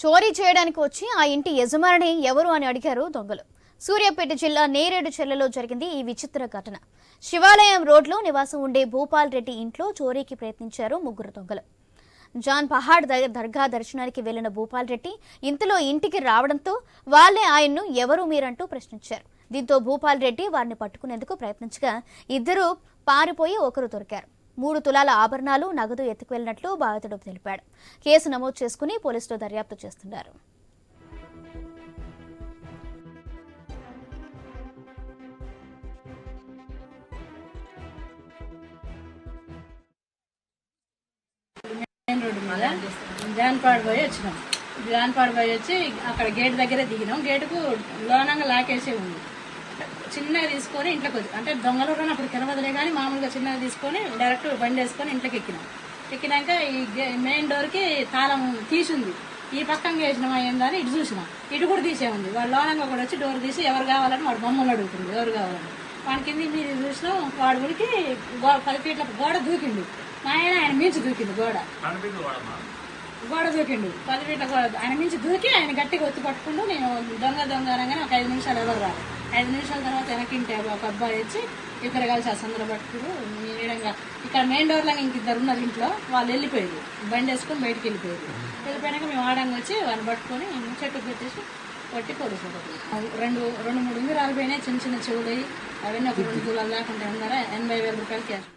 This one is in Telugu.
చోరీ చేయడానికి వచ్చి ఆ ఇంటి యజమాని ఎవరు అని అడిగారు దొంగలు. సూర్యాపేట జిల్లా నేరేడు చెల్లలో జరిగింది ఈ విచిత్ర ఘటన. శివాలయం రోడ్లో నివాసం ఉండే భూపాల్ రెడ్డి ఇంట్లో చోరీకి ప్రయత్నించారు ముగ్గురు దొంగలు. జాన్ పహాడ్ దర్గా దర్శనానికి వెళ్ళిన భూపాల్ రెడ్డి ఇంతలో ఇంటికి రావడంతో వాళ్ళే ఆయన్ను ఎవరు మీరంటూ ప్రశ్నించారు. దీంతో భూపాల్ రెడ్డి వారిని పట్టుకునేందుకు ప్రయత్నించగా ఇద్దరు పారిపోయి ఒకరు దొరికారు. మూడు తులాల ఆభరణాలు నగదు ఎత్తుకువెళ్ళినట్లు బాధితుడు తెలిపాడు. కేసు నమోదు చేసుకుని పోలీసులు దర్యాప్తు చేస్తున్నారు. మెయిన్ రోడ్డు మీద జాన్పాడు పోయి వచ్చినాం. జాన్పాడు పోయి వచ్చి అక్కడ గేట్ దగ్గరే దిగినాం. గేటుకు లోనంగా లాకేసే ఉంది. చిన్నగా తీసుకొని ఇంట్లోకి వచ్చి అంటే దొంగలు కూడా అప్పుడు కినవదలే కానీ మామూలుగా చిన్నగా తీసుకొని డైరెక్ట్ బండి వేసుకొని ఇంట్లోకి ఎక్కినాం. ఎక్కినాక ఈ గే- మెయిన్ డోర్కి తాళం తీసుంది. ఈ పక్కన వేసినామా ఏందని ఇటు చూసినాం. ఇటు కూడా తీసే ఉంది వాళ్ళు లోనంగా కూడా వచ్చి డోర్ తీసి ఎవరు కావాలని వాడు బొమ్మలు అడుగుతుంది ఎవరు కావాలని. వాడి కింద మీరు చూసినాం వాడు ఉడికి గో పది ఫీట్ల గోడ దూకిండు. మా ఆయన ఆయన మించి దూకిండు గోడ. గోడ దూకిండు. పది ఫీట్ల గోడ ఆయన మించి దూకి ఆయన గట్టిగా ఒత్తి పట్టుకుంటూ నేను దొంగ దొంగ అనగానే ఒక ఐదు నిమిషాలు ఎవరు రా ఐదు నిమిషాల తర్వాత వెనక్కింటే ఒక అబ్బాయి వచ్చి ఇక్కడ కలిసి ఆ పట్టుకుడు ఈ విధంగా. ఇక్కడ మెయిన్ డోర్లో ఇంక ఇద్దరు ఉన్నారు ఇంట్లో వాళ్ళు వెళ్ళిపోయారు. బండి వేసుకొని బయటికి వెళ్ళిపోయారు. వెళ్ళిపోయాక మేము ఆడంగా వచ్చి వాళ్ళని పట్టుకొని చెట్టుకు పెట్టేసి పట్టి పోలీసులు రెండు రెండు మూడు ఉంగరాలు పోయినాయి చిన్న చిన్న చెవులు అవన్నీ ఒక రెండు తులాలు లేకుండా ఉన్నారా? ఎనభై వేల రూపాయలు క్యాష్.